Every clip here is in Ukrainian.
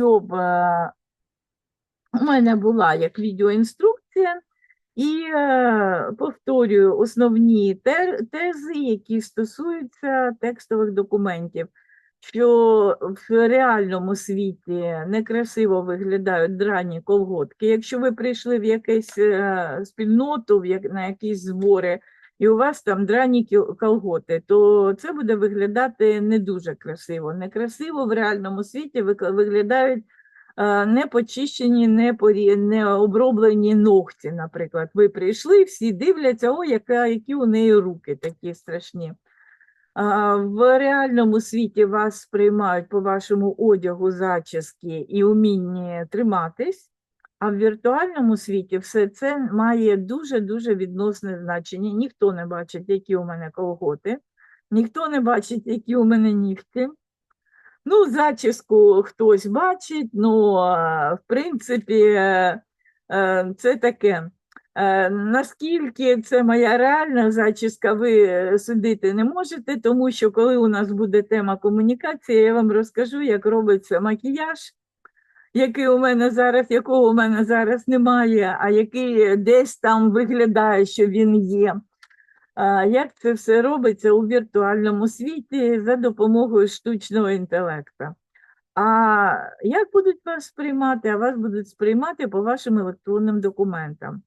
щоб е, у мене була як відеоінструкція, і е, повторюю основні тези, які стосуються текстових документів, що в реальному світі некрасиво виглядають драні колготки. Якщо ви прийшли в якусь е, спільноту, на якісь збори, і у вас там драні колготи, то це буде виглядати не дуже красиво. Некрасиво в реальному світі виглядають е, не порі... не оброблені ногті, наприклад. Ви прийшли, всі дивляться, о, яка, які у неї руки такі страшні. В реальному світі вас сприймають по вашому одягу, зачіски і умінні триматись, а в віртуальному світі все це має дуже-дуже відносне значення. Ніхто не бачить, які у мене колготи, ніхто не бачить, які у мене нігті. Ну, зачіску хтось бачить, ну, в принципі, е, е, це таке. Е, Наскільки це моя реальна зачіска, ви судити не можете, тому що коли у нас буде тема комунікації, я вам розкажу, як робиться макіяж, який у мене зараз, якого у мене зараз немає, а який десь там виглядає, що він є. Як це все робиться у віртуальному світі за допомогою штучного інтелекту? А як будуть вас сприймати? А вас будуть сприймати по вашим електронним документам.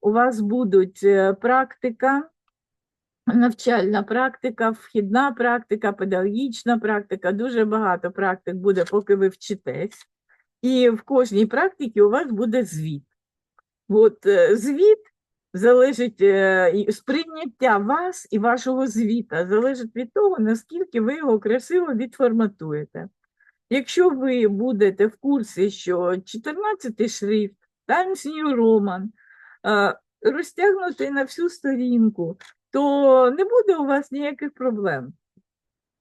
У вас будуть е, практика, навчальна практика, вхідна практика, педагогічна практика. Дуже багато практик буде, поки ви вчитесь. І в кожній практиці у вас буде звіт. От е, звіт залежить е, сприйняття вас і вашого звіта залежить від того, наскільки ви його красиво відформатуєте. Якщо ви будете в курсі, що 14 шрифт, Times New Roman розтягнутий на всю сторінку, то не буде у вас ніяких проблем.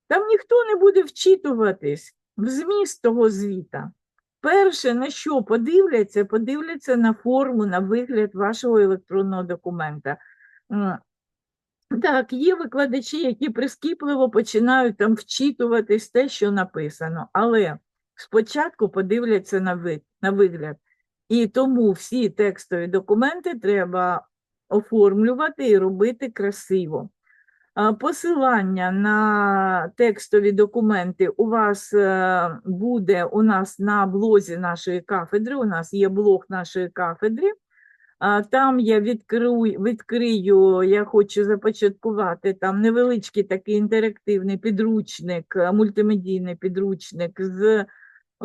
Там ніхто не буде вчитуватись в зміст того звіта. Перше, на що подивляться, подивляться на форму, на вигляд вашого електронного документа. Так, є викладачі, які прискіпливо починають там вчитуватись те, що написано, але спочатку подивляться на вид, на вигляд. І тому всі текстові документи треба оформлювати і робити красиво. Посилання на текстові документи у вас е, буде у нас на блозі нашої кафедри. У нас є блог нашої кафедри. Там я відкрию, відкрию, я хочу започаткувати там невеличкий такий інтерактивний підручник, е, мультимедійний підручник з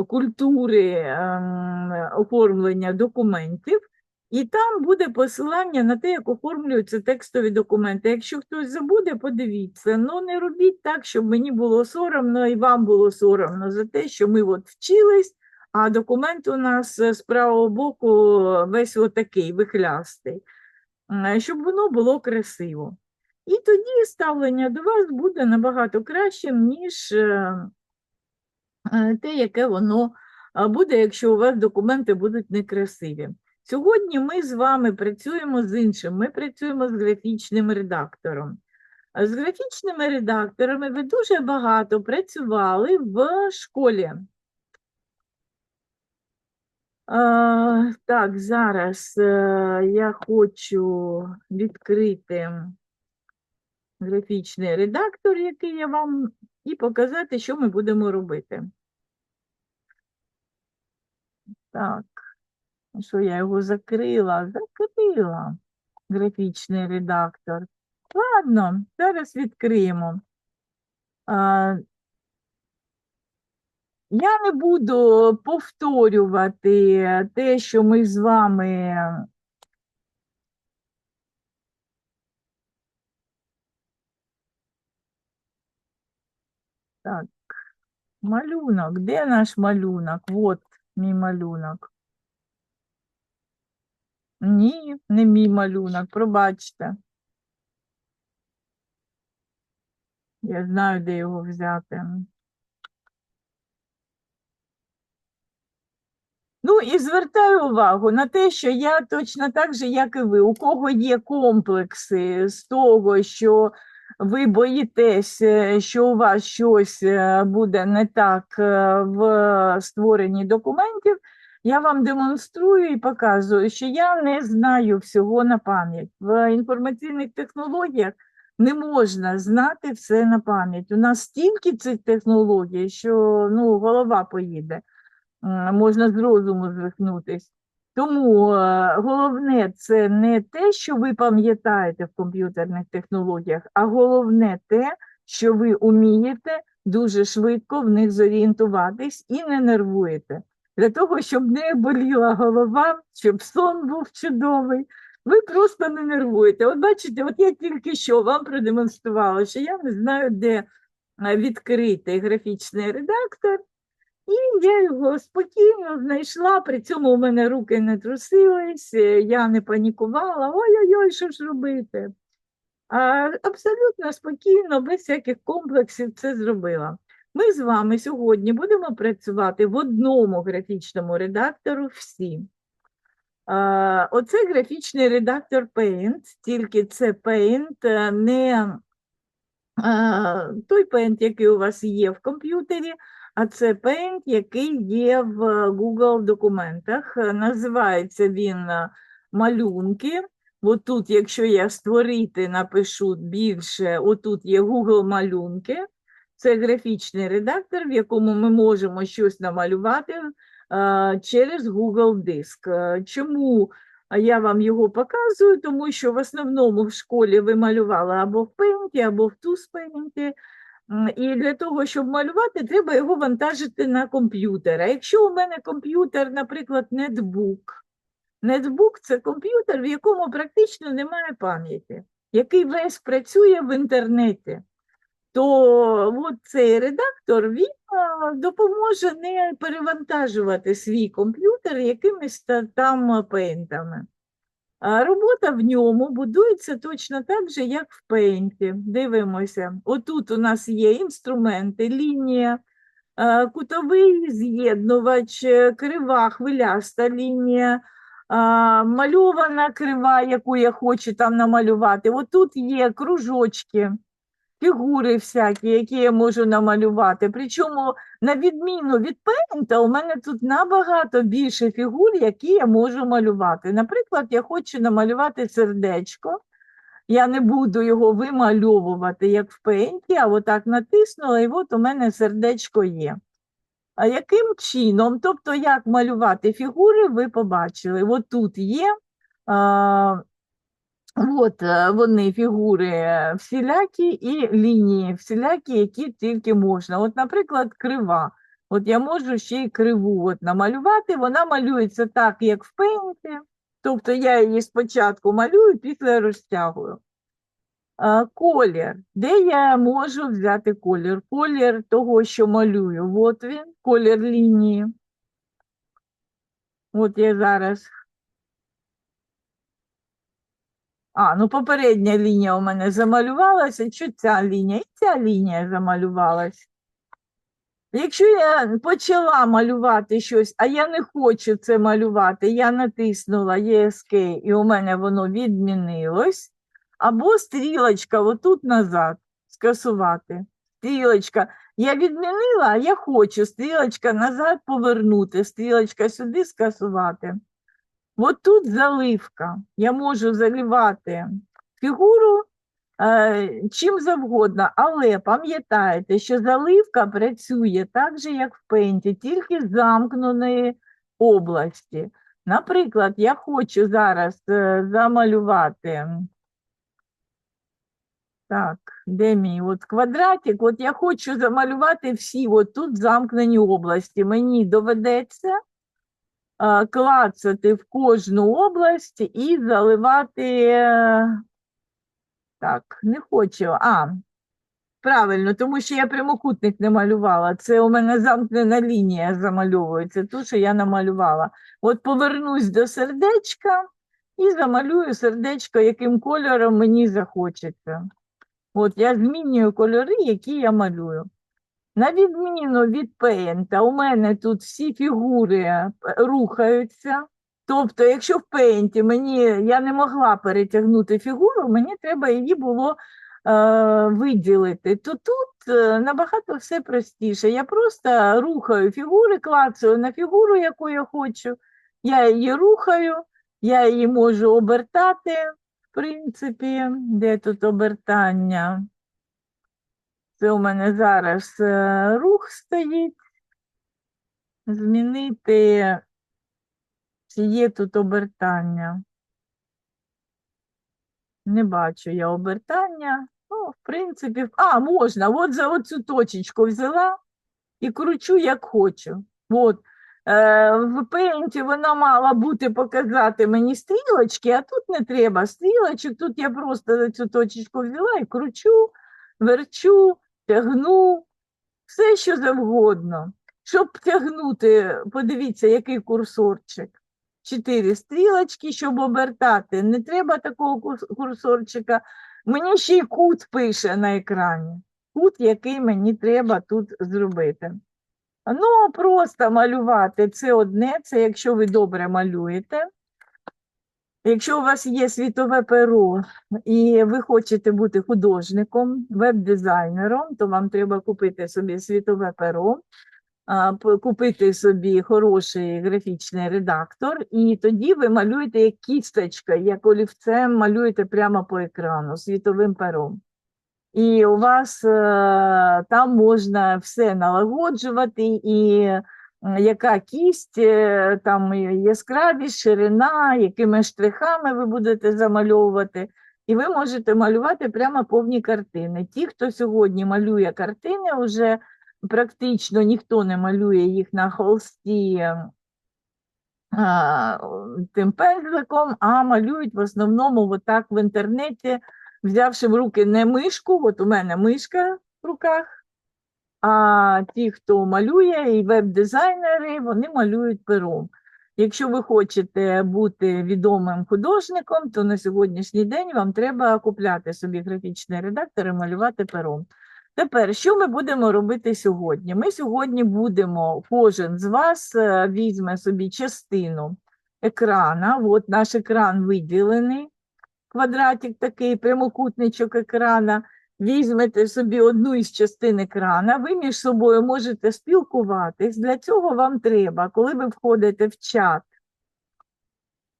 культури ем, оформлення документів. І там буде посилання на те, як оформлюються текстові документи. Якщо хтось забуде, подивіться. Ну не робіть так, щоб мені було соромно і вам було соромно за те, що ми от вчились, а документ у нас е, з правого боку весь отакий вихлястий, Е, щоб воно було красиво. І тоді ставлення до вас буде набагато кращим, ніж е, е, те, яке воно буде, якщо у вас документи будуть некрасиві. Сьогодні ми з вами працюємо з іншим, ми працюємо з графічним редактором. З графічними редакторами ви дуже багато працювали в школі. А, так, зараз е, я хочу відкрити графічний редактор, який я вам, і показати, що ми будемо робити. Так, що я його закрила? Закрила графічний редактор. Ладно, зараз відкриємо. А, я не буду повторювати те, що ми з вами Так, малюнок. Де наш малюнок? Вот мій малюнок. Ні, не мій малюнок, пробачте. Я знаю, де його взяти. Ну і звертаю увагу на те, що я точно так же, як і ви, у кого є комплекси з того, що ви боїтесь, е, що у вас щось е, буде не так е, в створенні документів, я вам демонструю і показую, що я не знаю всього на пам'ять. В інформаційних технологіях не можна знати все на пам'ять. У нас стільки цих технологій, що ну, голова поїде, можна з розуму звихнутись. Тому е, головне це не те, що ви пам'ятаєте в комп'ютерних технологіях, а головне те, що ви вмієте дуже швидко в них зорієнтуватись і не нервуєте. Для того, щоб не боліла голова, щоб сон був чудовий, ви просто не нервуєте. От бачите, от я тільки що вам продемонструвала, що я не знаю, де е, відкритий графічний редактор. І я його спокійно знайшла, при цьому у мене руки не трусились, е, я не панікувала, ой-ой-ой, що ж робити. А, абсолютно спокійно, без всяких комплексів це зробила. Ми з вами сьогодні будемо працювати в одному графічному редактору всі. Оце графічний редактор Paint, тільки це Paint, е, не той Paint, який у вас є в комп'ютері, а це Paint, який є в Google документах. Називається він е, малюнки. Отут, якщо я створити, напишу більше, отут є Google малюнки. Це графічний редактор, в якому ми можемо щось намалювати через Google Диск. Чому я вам його показую? Тому що в основному в школі ви малювали або в Paint, або в. М, І для того, щоб малювати, треба його вантажити на комп'ютер. А якщо у мене комп'ютер, наприклад, нетбук, нетбук це комп'ютер, в якому практично немає пам'яті, який весь працює в інтернеті, то от цей редактор він допоможе не перевантажувати свій комп'ютер якимись там пейнтами. А робота в ньому будується точно так же, як в пейнті. Дивимося. Отут у нас є інструменти, лінія, кутовий з'єднувач, е, крива, хвиляста лінія, мальована крива, яку я хочу там намалювати. Отут є кружочки, фігури всякі, які я можу намалювати. Причому, на відміну від пейнта, у мене тут набагато більше фігур, які я можу малювати. Наприклад, я хочу намалювати сердечко. Я не буду його вимальовувати, як в пейнті, а отак натиснула, і от у мене сердечко є. А яким чином, тобто як малювати фігури, ви побачили. От тут є от, е, вони фігури е, всілякі і лінії всілякі, які тільки можна. От, наприклад, крива. От я можу ще й криву от намалювати, вона малюється так, як в пейнті. Тобто я її спочатку малюю, після розтягую. Колір. Де я можу взяти колір? Колір того, що малюю. От він, колір лінії. От я зараз. А, ну попередня лінія у мене замалювалася, чи ця лінія? І ця лінія замалювалась. Якщо я почала малювати щось, а я не хочу це малювати, я натиснула ESC і у мене воно відмінилось, або стрілочка отут назад скасувати. Стрілочка. Я відмінила, а я хочу стрілочка назад повернути, стрілочка сюди скасувати. От тут заливка. Я можу заливати фігуру е, чим завгодно, але пам'ятайте, що заливка працює так же, як в пенті, тільки замкненої області. Наприклад, я хочу зараз е, замалювати. Так, де мій от квадратик? От я хочу замалювати всі от тут замкнені області. Мені доведеться клацати в кожну область і заливати. е, Так, не хочу. А, правильно, тому що я прямокутник не малювала. Це у мене замкнена лінія замальовується, ту, що я намалювала. От повернусь до сердечка і замалюю сердечко, яким кольором мені захочеться. От я змінюю кольори, які я малюю. На відміну від пейнта, у мене тут всі фігури е, рухаються. Тобто, якщо в пейнті мені я не могла перетягнути фігуру, мені треба її було виділити, то тут е, набагато все простіше. Я просто рухаю фігури, клацаю на фігуру, яку я хочу. Я її рухаю, я її можу обертати, в принципі, де тут обертання? Це у мене зараз е, рух стоїть. Змінити, чи є тут обертання. Не бачу я обертання. Ну, в принципі, а, можна. От за оцю точечку взяла і кручу, як хочу. От. Е, в пейнті вона мала бути показати мені стрілочки, а тут не треба стрілочок. Тут я просто цю точечку взяла і кручу, верчу, тягну, все що завгодно. Щоб тягнути, подивіться, який курсорчик. Чотири стрілочки, щоб обертати. Не треба такого курсорчика. Мені ще й кут пише на екрані. Кут, який мені треба тут зробити. Ну, просто малювати це одне, це якщо ви добре малюєте. Якщо у вас є світове перо і ви хочете бути художником, веб-дизайнером, то вам треба купити собі світове перо, купити собі хороший графічний редактор, і тоді ви малюєте як кісточка, як олівцем малюєте прямо по екрану світовим пером. І у вас е, там можна все налагоджувати, і яка кість, е, там яскравість, ширина, якими штрихами ви будете замальовувати. І ви можете малювати прямо повні картини. Ті, хто сьогодні малює картини, вже практично ніхто не малює їх на холсті а, тим пензликом, а малюють в основному отак в інтернеті, взявши в руки не мишку, от у мене мишка в руках, а ті, хто малює, і веб-дизайнери, вони малюють пером. Якщо ви хочете бути відомим художником, то на сьогоднішній день вам треба купляти собі графічний редактор і малювати пером. Тепер, що ми будемо робити сьогодні? Ми сьогодні будемо, кожен з вас е, візьме собі частину екрана. От наш екран виділений, квадратик такий, прямокутничок екрана. Візьмете собі одну із частин екрана, ви між собою можете спілкуватись. Для цього вам треба, коли ви входите в чат,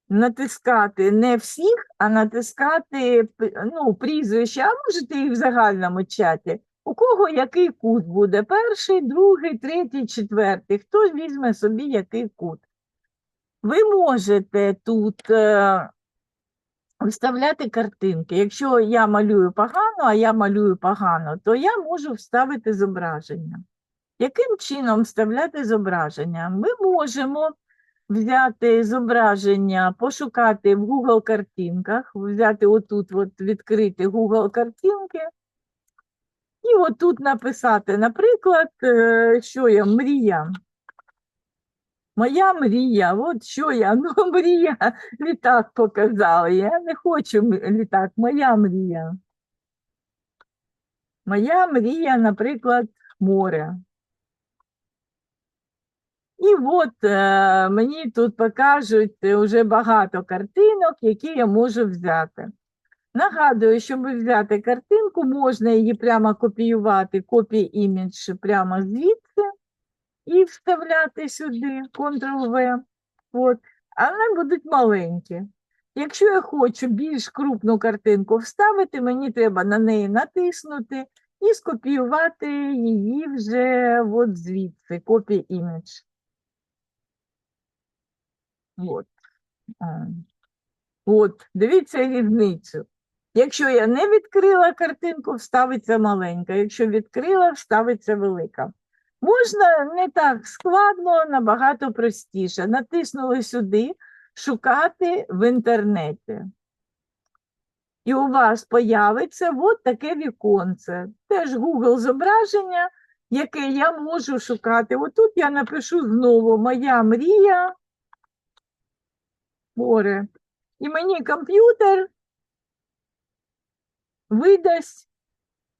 натискати не всіх, а натискати ну, прізвища, а можете і в загальному чаті. У кого який кут буде? Перший, другий, третій, четвертий. Хто візьме собі який кут? Ви можете тут е, вставляти картинки. Якщо я малюю погано, а я малюю погано, то я можу вставити зображення. Яким чином вставляти зображення? Ми можемо взяти зображення, пошукати в Google картинках, взяти отут, от відкрити Google картинки, і отут написати, наприклад, е, що я мрія. Моя мрія, от що я, ну мрія, літак показала. Я не хочу літак, моя мрія. Моя мрія, наприклад, море. І от е, мені тут покажуть вже багато картинок, які я можу взяти. Нагадую, щоб взяти картинку, можна її прямо копіювати, копій імідж прямо звідси і вставляти сюди, Ctrl-V. От. А вони будуть маленькі. Якщо я хочу більш крупну картинку вставити, мені треба на неї натиснути і скопіювати її вже от звідси, copy image. От. От, дивіться різницю. Якщо я не відкрила картинку, вставиться маленька. Якщо відкрила, вставиться велика. Можна не так складно, набагато простіше. Натиснули сюди шукати в інтернеті. І у вас появиться от таке віконце. Теж Google зображення, яке я можу шукати. Отут я напишу знову моя мрія. Море. І мені комп'ютер видасть,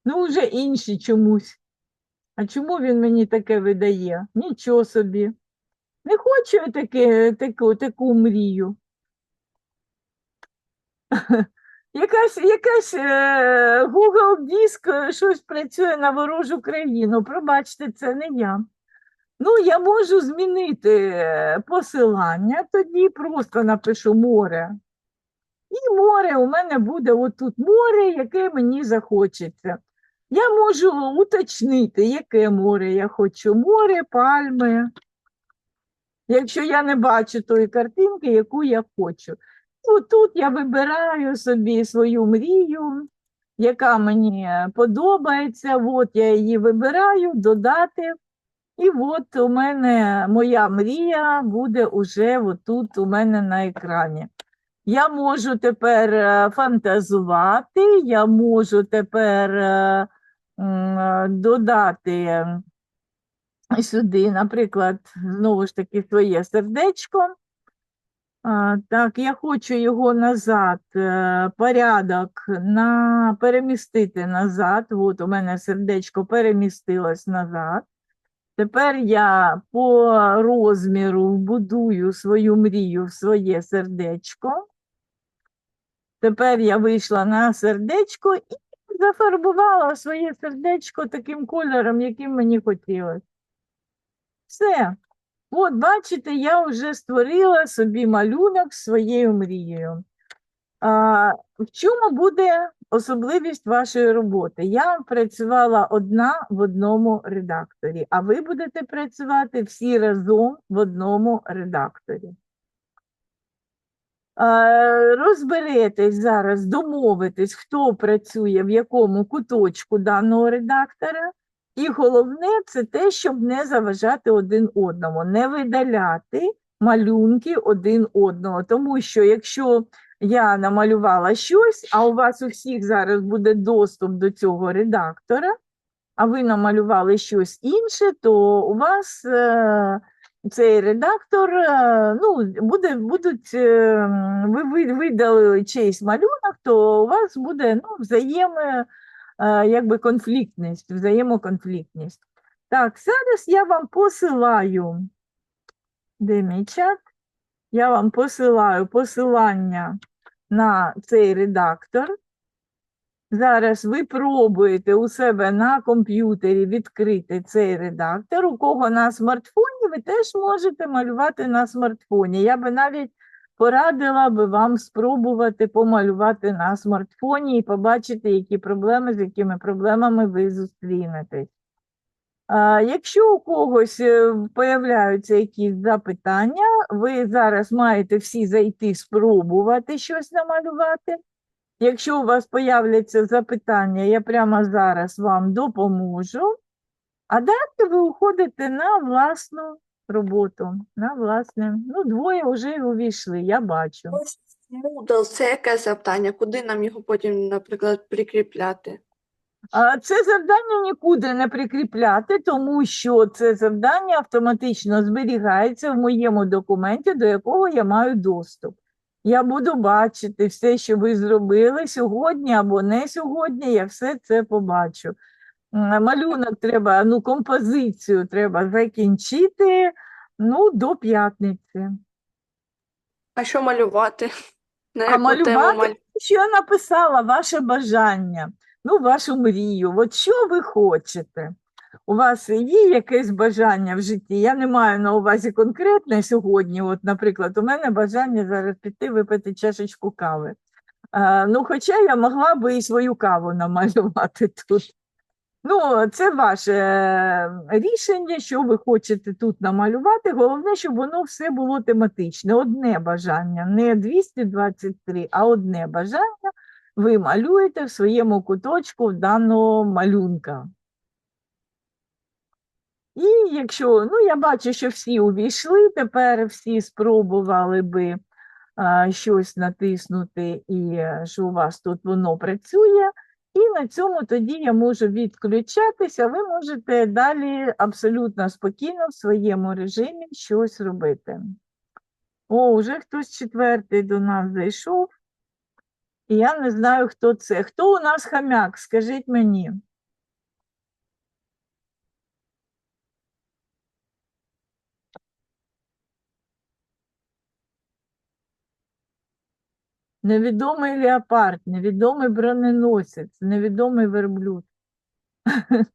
ну, вже інші чомусь. А чому він мені таке видає? Нічого собі. Не хочу я таке, таку, таку мрію. якась, якась е, Google Диск е, щось працює на ворожу країну. Пробачте, це не я. Ну, я можу змінити е, посилання, тоді просто напишу море. І море у мене буде отут море, яке мені захочеться. Я можу уточнити, яке море я хочу. Море, пальми. Якщо я не бачу тої картинки, яку я хочу. І тут я вибираю собі свою мрію, яка мені подобається. От я її вибираю, додати. І от у мене моя мрія буде уже отут у мене на екрані. Я можу тепер е, фантазувати, я можу тепер е, додати е, сюди, наприклад, знову ж таки, своє сердечко. Так, я хочу його назад, е, порядок на перемістити назад. От у мене сердечко перемістилось назад. Тепер я по розміру вбудую свою мрію в своє сердечко. Тепер я вийшла на сердечко і зафарбувала своє сердечко таким кольором, яким мені хотілося. Все. От, бачите, я вже створила собі малюнок своєю мрією. А, в чому буде особливість вашої роботи? Я працювала одна в одному редакторі, а ви будете працювати всі разом в одному редакторі. А, Розберетесь зараз, домовитесь, хто працює в якому куточку даного редактора. І головне це те, щоб не заважати один одному, не видаляти малюнки один одного. Тому що якщо я намалювала щось, а у вас у всіх зараз буде доступ до цього редактора, а ви намалювали щось інше, то у вас е, цей редактор, е, ну, буде, будуть, е, ви, ви видалили чийсь малюнок, то у вас буде ну, взаєме, е, якби конфліктність, взаємоконфліктність. Так, зараз я вам посилаю, де мій чат? Я вам посилаю посилання на цей редактор. Зараз ви пробуєте у себе на комп'ютері відкрити цей редактор. У кого на смартфоні, ви теж можете малювати на смартфоні. Я би навіть порадила би вам спробувати помалювати на смартфоні і побачити, які проблеми, з якими проблемами ви зустрінетесь. Якщо у когось е, появляються якісь запитання, ви зараз маєте всі зайти спробувати щось намалювати. Якщо у вас появляться запитання, я прямо зараз вам допоможу. А далі ви уходите на власну роботу. На власне. Ну, двоє вже увійшли, я бачу. Moodle – це яке завдання? Куди нам його потім, наприклад, прикріпляти? А Це завдання нікуди не прикріпляти, тому що це завдання автоматично зберігається в моєму документі, до якого я маю доступ. Я буду бачити все, що ви зробили сьогодні або не сьогодні, я все це побачу. Малюнок треба, ну, композицію треба закінчити ну, до п'ятниці. А що малювати? На А яку тему малювати, малювати? що я написала, ваше бажання, ну, вашу мрію. От що ви хочете? У вас є якесь бажання в житті? Я не маю на увазі конкретне сьогодні. От, наприклад, у мене бажання зараз піти випити чашечку кави. А, ну, хоча я могла би і свою каву намалювати тут. Ну, це ваше е, рішення, що ви хочете тут намалювати. Головне, щоб воно все було тематичне. Одне бажання, не 223, а одне бажання ви малюєте в своєму куточку даного малюнка. І якщо, ну, я бачу, що всі увійшли, тепер всі спробували би а, щось натиснути, і е, що у вас тут воно працює. І на цьому тоді я можу відключатися, ви можете далі абсолютно спокійно в своєму режимі щось робити. О, вже хтось четвертий до нас зайшов. І я не знаю, хто це. Хто у нас хам'як? Скажіть мені. Невідомий леопард, невідомий броненосець, невідомий верблюд.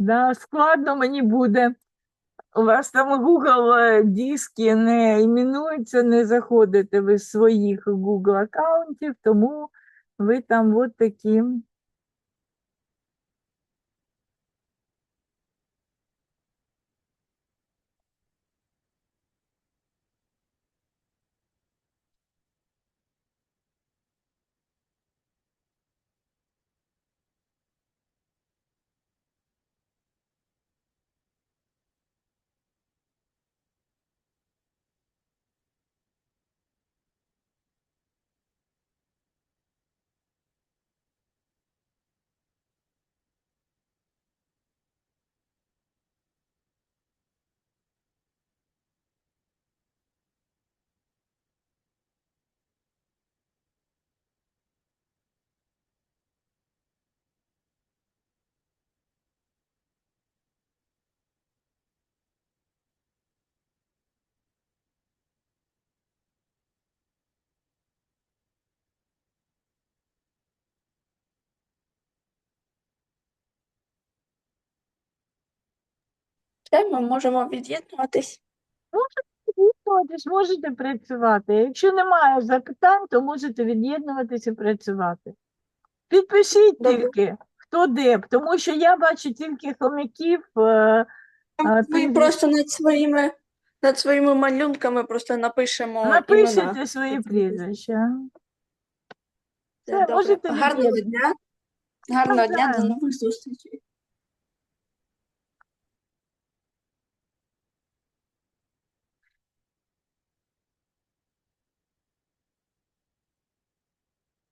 Да, складно мені буде. У вас там Google е, диски не іменуються, не заходите ви з своїх Google аккаунтів, тому ви там от такі. Все, ми можемо від'єднуватись. Від'єднуватись можете працювати. Якщо немає запитань, то можете від'єднуватися і працювати. Підпишіть Добре. тільки, хто де, тому що я бачу тільки хомяків. е, А, Ми ти- просто над своїми, над своїми малюнками просто напишемо Напишіть імена. свої прізвища. Все, добре. можете Гарного дня. Гарного дня, Бажаю. до нових зустрічей.